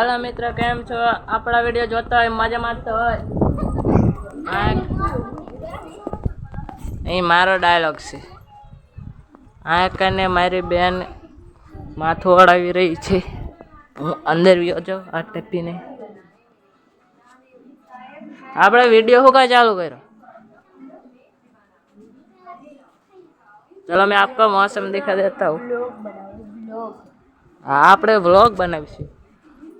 હાલો મિત્ર કેમ છો આપણા વિડીયો જોતા હોય મજામાં તો અહીં મારો ડાયલોગ છે આ કને મારી બેન માથું ઓળાવી રહી છે હું અંદર વ્યો છો આ ટપીને આપણે વિડીયો શું કાંઈ ચાલુ કર્યો ચલો મેં આપકો મોસમ દેખા દેતા હું આપણે વ્લોગ બનાવીશું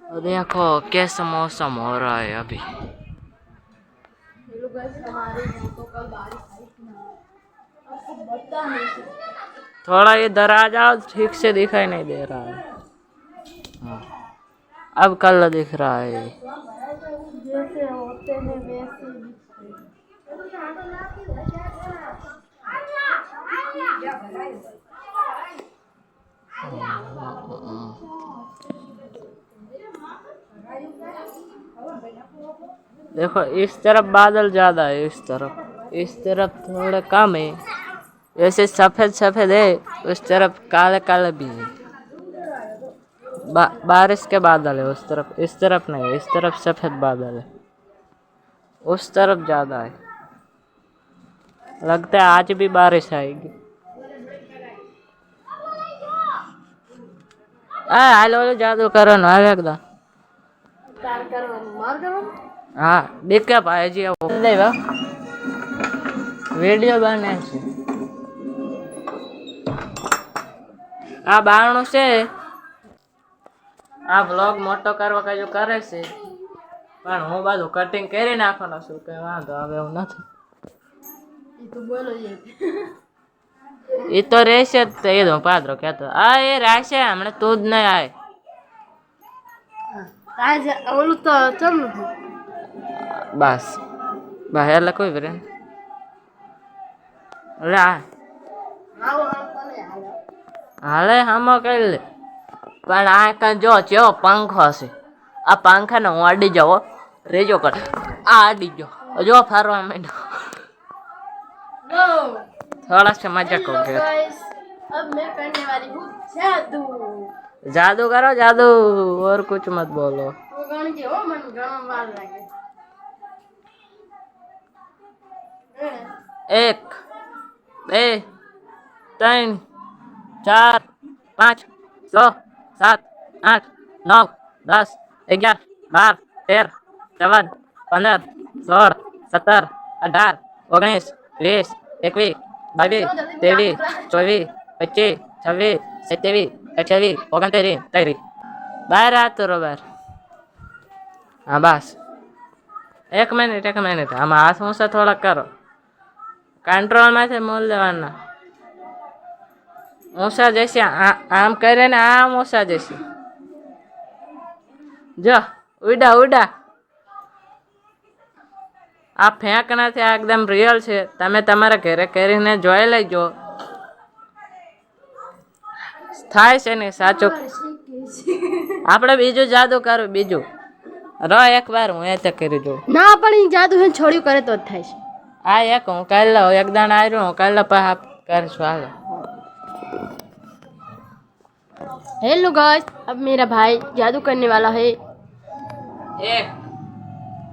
देखो कैसा मौसम हो रहा है अभी थोड़ा ये दराजा ठीक से दिखाई नहीं दे रहा है हाँ। अब कल दिख रहा है जैसे होते हैं वैसे देखो इस तरफ बादल ज़्यादा है इस तरफ इस तरफ थोड़ा कम है जैसे सफ़ेद सफ़ेद है उस तरफ काले काले भी है बा, बारिश के बादल है उस तरफ इस तरफ नहीं इस तरफ सफ़ेद बादल है उस तरफ ज़्यादा है लगता है आज भी बारिश आएगी हेलो हेलो जादू करो ना एकदम હા દેખ્યા ભાઈજી દેવા વિડીયો બને છે આ બારણું છે આ બ્લોગ મોટો કરવા કાજો કરે છે પણ હું બધું કટિંગ કરી નાખવાનો છું કે વાંધો આવે એવું નથી એ તો રહેશે જ તે પાદરો કહેતો આ એ રહેશે હમણાં તું જ નહીં આવે આજે ઓલું તો ચમનું બસ બસ એટલે કોઈ વરે રા હાલે હામો કરી લે પણ આ કાં જો ચેવો પંખો હશે આ પંખાને હું અડી જાવ રેજો કર આ અડી જો જો ફારવા માંડો થોડા સે મજા કરો अब मैं करने वाली हूँ जादू करो जादू और कुछ मत बोलो एक दे तीन चार पाँच छः सात आठ नौ दस ग्यारह बारह तेरह चौवन पंद्रह सोलह सत्तर अठारह उन्नीस बीस इक्कीस बाईस तेईस चौबीस पच्चीस छब्बीस सत्तावीस અઠ્યાવીસ ઓગણત્રીસ ત્રીસ બાર આતો રો બાર હા બસ એક મિનિટ એક મિનિટ આમાં હાથ ઊંચા થોડાક કરો કંટ્રોલમાંથી મૂલ લેવાના ઊંચા જશે આમ કરીને આમ ઊંચા જશે જો ઉડા ઉડા આ ફેંકનાથી આ એકદમ રિયલ છે તમે તમારા ઘરે કરીને જોઈ લેજો થાય છે ને સાચો આપણે બીજો જાદુ કરો બીજો ર એકવાર હું એ તે કરી જોઉં ના પણ એ જાદુ હે છોડ્યું કરે તો જ થાય છે આ એક હું કાલે એક દાણ આવ્યો હું કાલે પા કરશું હાલો हेलो गाइस अब मेरा भाई जादू करने वाला है एक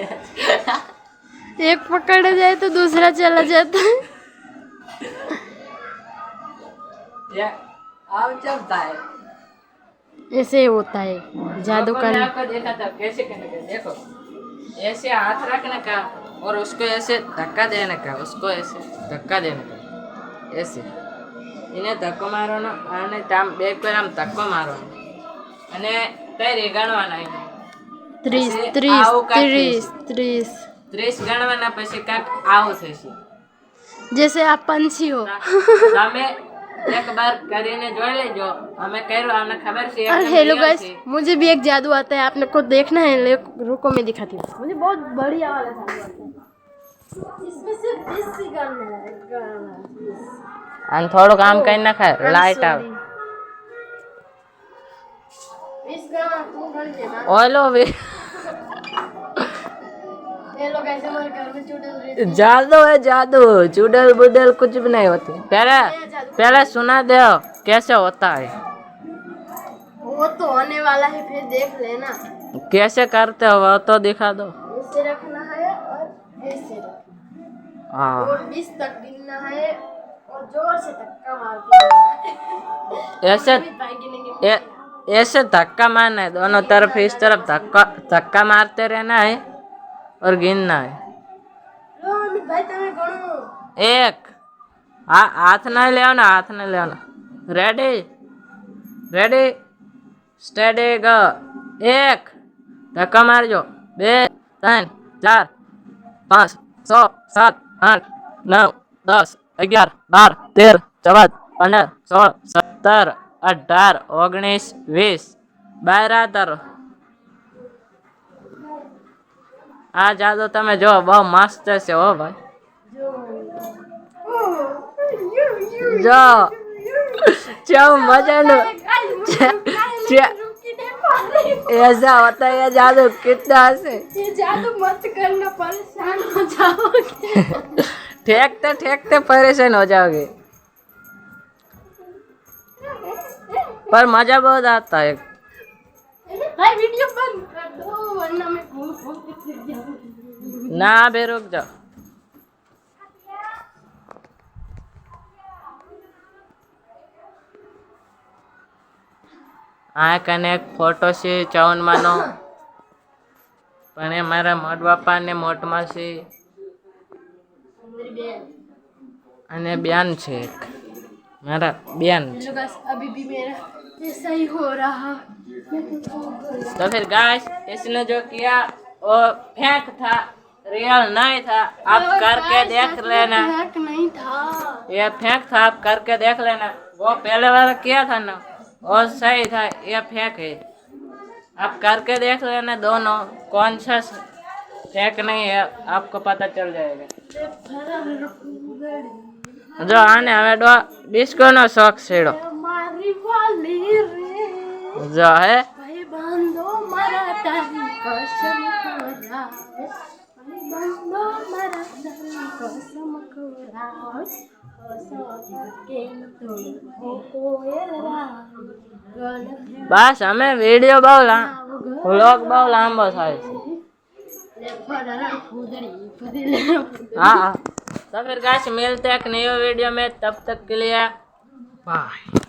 एक पकड़ा जाए तो दूसरा चला जाता है अब चलता है ऐसे होता है जादू का आपको देखा था कैसे करने का देखो ऐसे हाथ रखने का और उसको ऐसे धक्का देने का उसको ऐसे धक्का देने का ऐसे એને ધક્કો મારવાનો અને આમ બે પર આમ ધક્કો મારવાનો અને તે રેગાડવાના એને જેસે આ પંછીઓ તમે કરીને हमें कह खबर हेलो मुझे भी एक जादू आता है आपने को देखना है रुको मैं दिखाती हूँ मुझे बहुत बढ़िया वाला जादू इसमें सिर्फ 20 है थोड़ा काम करना खा लाइट आओ जादू है जादू चूडल बुडल कुछ भी नहीं होती पहले पहले सुना दे कैसे होता है वो तो होने वाला है फिर देख लेना कैसे करते हो वो तो दिखा दो रखना है और ऐसे हाँ बीस तक गिनना है और जोर से धक्का मार ऐसे ऐसे धक्का मारना है दोनों तरफ इस तरफ धक्का धक्का मारते रहना है और गिनना है एक हाथ नहीं लेना हाथ नहीं लेना रेडी रेडी स्टडी ग एक धक्का मार जो बे तीन चार पाँच सौ सात आठ नौ दस ग्यारह बारह तेरह चौदह पंद्रह सोलह सत्रह અઢાર ઓગણીસ વીસ બારાતર આ જાદુ તમે જો બહુ મસ્ત છે હો ભાઈ જો કેવું મજાનું ऐसा होता है जादू कितना से ये जादू मत करना परेशान हो जाओगे ठेकते ठेकते परेशान हो जाओगे पर मजा बहुत आता है भाई वीडियो बंद कर दो वरना मैं घूम घूम के फिर जाऊंगी ना बे रुक जाओ આ કનેક્ટ ફોટો છે ચવનમાંનો પણ એ મારા મોટ બાપાને મોટમાં છે અને બેન છે એક मेरा बहन ऐसा ही हो रहा तो फिर गाइस इसने जो किया वो फेंक था रियल नहीं था आप करके देख लेना फेंक नहीं था ये फेंक था आप करके देख लेना वो पहले वाला किया था ना वो सही था ये फेंक है आप करके देख लेना दोनों कौन सा फेंक नहीं है आपको पता चल जाएगा જો આને હવે ડો ડિસ્કોનો શોખ છેડો જો હે બસ અમે વિડીયો બહુ વ્લોગ બહુ લાંબો થાય છે હા હા तो फिर गाइस मिलते हैं एक नई वीडियो में तब तक के लिए बाय